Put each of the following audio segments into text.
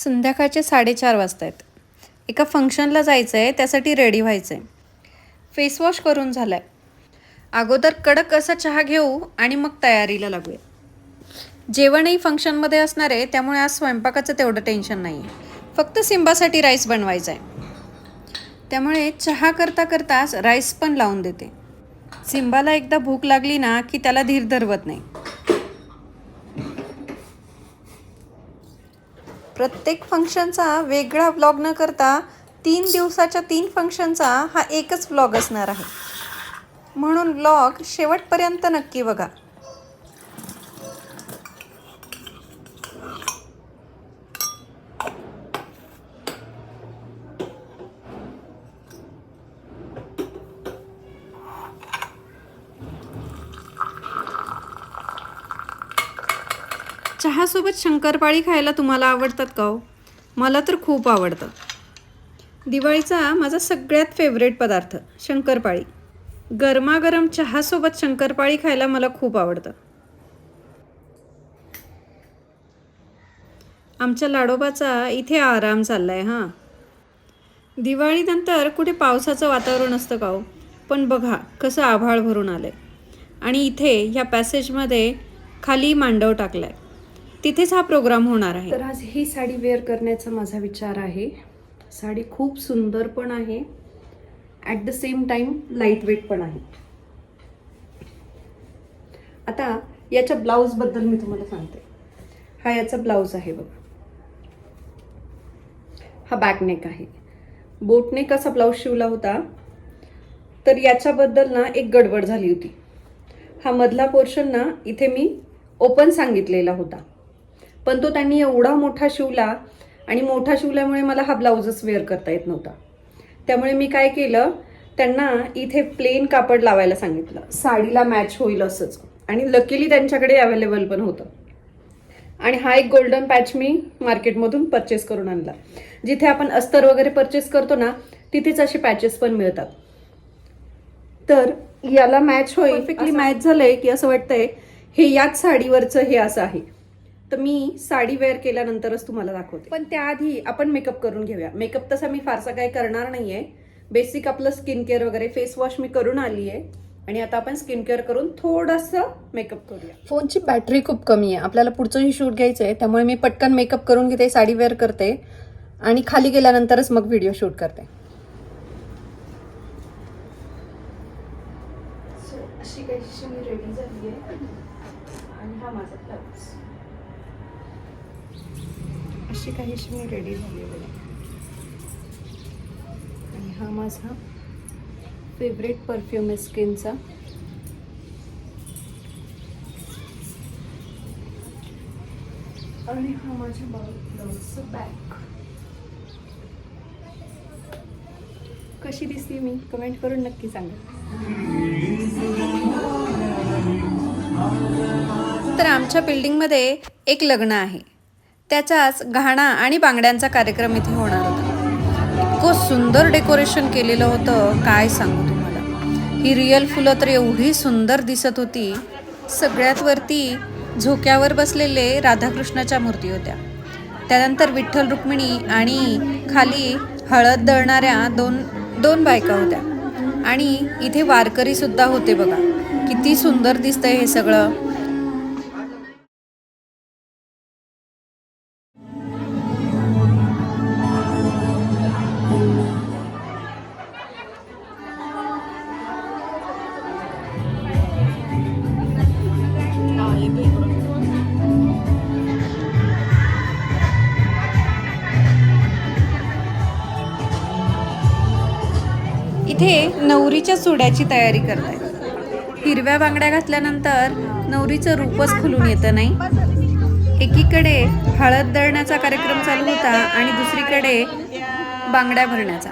संध्याकाळचे साडेचार वाजता आहेत एका फंक्शनला जायचं आहे त्यासाठी रेडी व्हायचं आहे फेसवॉश करून झाला आहे अगोदर कडक असा चहा घेऊ आणि मग तयारीला लागूया. जेवणही फंक्शनमध्ये असणार आहे त्यामुळे आज स्वयंपाकाचं तेवढं टेन्शन नाही आहे फक्त सिंबासाठी राईस बनवायचा आहे त्यामुळे चहा करता करताच राईस पण लावून देते. सिंबाला एकदा भूक लागली ना की त्याला धीर धरवत नाही. प्रत्येक फंक्शनचा वेगळा व्लॉग न करता तीन दिवसाच्या तीन फंक्शनचा हा एकच व्लॉग असणार आहे. म्हणून व्लॉग शेवटपर्यंत नक्की बघा. चहासोबत शंकरपाळी खायला तुम्हाला आवडतात का हो? मला तर खूप आवडतं. दिवाळीचा माझा सगळ्यात फेवरेट पदार्थ शंकरपाळी. गरमागरम चहासोबत शंकरपाळी खायला मला खूप आवडतं. आमच्या लाडोबाचा इथे आराम चालला आहे हां. दिवाळीनंतर कुठे पावसाचं वातावरण असतं का हो? पण बघा कसं आभाळ भरून आलं आहे आणि इथे ह्या पॅसेजमध्ये खाली मांडव टाकलाय. तिथेच हा प्रोग्राम होणार आहे. तर आज ही साडी वेअर करण्याचा माझा विचार आहे. साडी खूप सुंदर पण आहे. At the same time light weight पण आहे. आता याच्या ब्लाऊजबद्दल मी तुम्हाला सांगते. हा याचा ब्लाऊज आहे बघा. हा बॅकनेक आहे. बोटनेक असा ब्लाऊज शिवला होता. तर याच्याबद्दल ना एक गडबड झाली होती. हा मधला पोर्शन ना इथे मी ओपन सांगितलेला होता. पण तो त्यांनी एवढा मोठा शिवला आणि मोठा शिवल्यामुळे मला हा ब्लाऊजच वेअर करता येत नव्हता. त्यामुळे मी काय केलं त्यांना इथे प्लेन कापड लावायला सांगितलं. साडीला मॅच होईल असंच. आणि लकीली त्यांच्याकडे अवेलेबल पण होतं. आणि हा एक गोल्डन पॅच मी मार्केटमधून परचेस करून आणला. जिथे आपण अस्तर वगैरे परचेस करतो ना तिथेच असे पॅचेस पण मिळतात. तर याला मॅच होईल. परफेक्टली मॅच झालंय की असं वाटतंय हे याच साडीवरचं हे असं आहे. तर मी साडी वेअर केल्यानंतरच तुम्हाला दाखवते. पण त्याआधी आपण मेकअप करून घेऊया. मेकअप तसा मी फारसा काही करणार नाहीये. बेसिक आपलं स्किन केअर वगैरे फेस वॉश मी करून आली आहे आणि आता आपण स्किन केअर करून थोडंसं मेकअप करूया. फोनची बॅटरी खूप कमी आहे. आपल्याला पुढचंही शूट घ्यायचं आहे त्यामुळे मी पटकन मेकअप करून घेते साडी वेअर करते. आणि खाली गेल्यानंतरच मग व्हिडिओ शूट करते. सो अशी काहीशी मी रेडी झाली आहे आणि हा माझा अशी काहीशी मी रेडी झाली आहे बघा. आणि हा माझा फेवरेट परफ्यूम आहे स्किनचा. आणि हा माझ्या ब्लाऊजचा बॅग कशी दिसते मी? कमेंट करून नक्की सांगा. तर आमच्या बिल्डिंगमध्ये एक लग्न आहे. त्याचाच घाणा आणि बांगड्यांचा कार्यक्रम इथे होणार होता. इतकं सुंदर डेकोरेशन केलेलं होतं काय सांगू तुम्हाला? ही रिअल फुलं तर एवढी सुंदर दिसत होती. सगळ्यात वरती झोक्यावर बसलेले राधाकृष्णाच्या मूर्ती होत्या. त्यानंतर विठ्ठल रुक्मिणी आणि खाली हळद दळणाऱ्या दोन दोन बायका होत्या. आणि इथे वारकरीसुद्धा होते बघा. किती सुंदर दिसतंय हे सगळं. इथे नवरीच्या सोड्याची तयारी करतायत. हिरव्या बांगड्या घातल्यानंतर नवरीचं रूपच खुलून येतं नाही. एकीकडे हळद दळण्याचा कार्यक्रम चालू होता आणि दुसरीकडे बांगड्या भरण्याचा.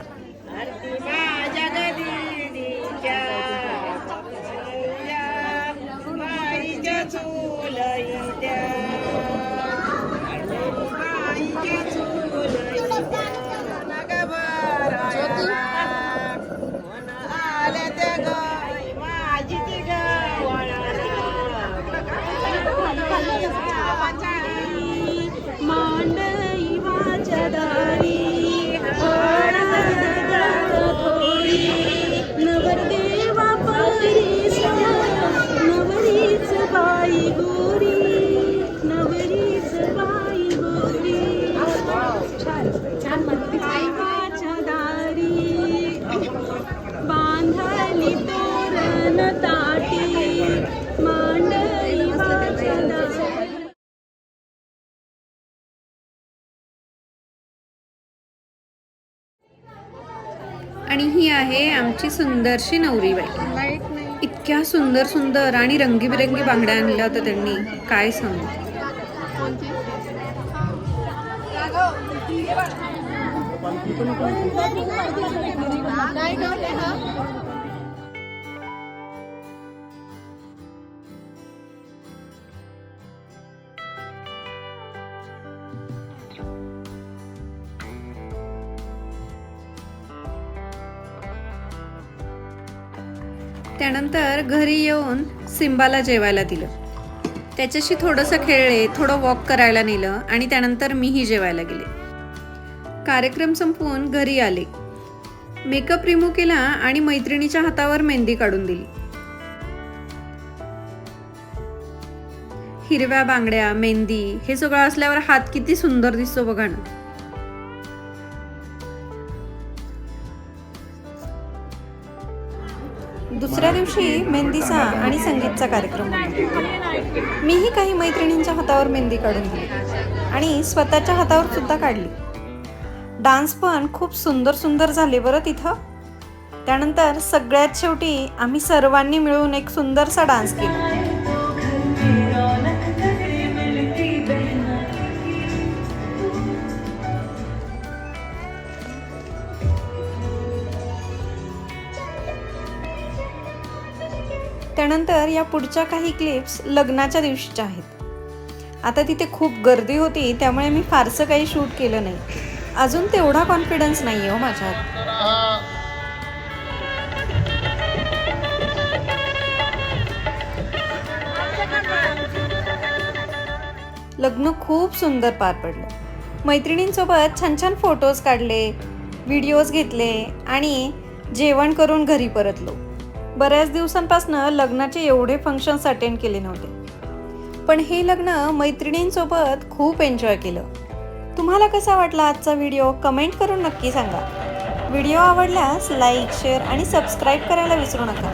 आणि ही आहे आमची सुंदरशी नवरीबाई इतक्या सुंदर सुंदर आणि रंगीबिरंगी बांगड्या आणल्या होत्या त्यांनी. काय सांगू? कोणती त्यानंतर घरी येऊन सिम्बाला जेवायला दिलं. त्याच्याशी थोडंसं खेळले थोडं वॉक करायला नेलं आणि त्यानंतर मीही जेवायला गेले. कार्यक्रम संपवून घरी आले. मेकअप रिमूव्ह केला आणि मैत्रिणीच्या हातावर मेहंदी काढून दिली. हिरव्या बांगड्या मेहंदी हे सगळं असल्यावर हात किती सुंदर दिसतो बघा ना. दुसऱ्या दिवशी मेहंदीचा आणि संगीतचा कार्यक्रम होता. मीही काही मैत्रिणींच्या हातावर मेहंदी काढून दिली आणि स्वतःच्या हातावर सुद्धा काढली. डान्स पण खूप सुंदर सुंदर झाले बरं तिथं. त्यानंतर सगळ्यात शेवटी आम्ही सर्वांनी मिळून एक सुंदरसा डान्स केला. त्यानंतर या पुढच्या काही क्लिप्स लग्नाच्या दिवशीच्या आहेत. आता तिथे खूप गर्दी होती त्यामुळे मी फारसं काही शूट केलं नाही. अजून तेवढा कॉन्फिडन्स नाही आहे हो माझ्यात. लग्न खूप सुंदर पार पडलं. मैत्रिणींसोबत छान छान फोटोज काढले व्हिडिओज घेतले आणि जेवण करून घरी परतलो. बऱ्याच दिवसांपासून लग्नाचे एवढे फंक्शन्स अटेंड केले नव्हते. पण हे लग्न मैत्रिणींसोबत खूप एन्जॉय केलं. तुम्हाला कसा वाटला आजचा व्हिडिओ कमेंट करून नक्की सांगा. व्हिडिओ आवडल्यास लाईक शेअर आणि सबस्क्राईब करायला विसरू नका.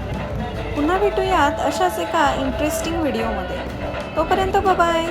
पुन्हा भेटूयात अशाच एका इंटरेस्टिंग व्हिडिओमध्ये तोपर्यंत बाय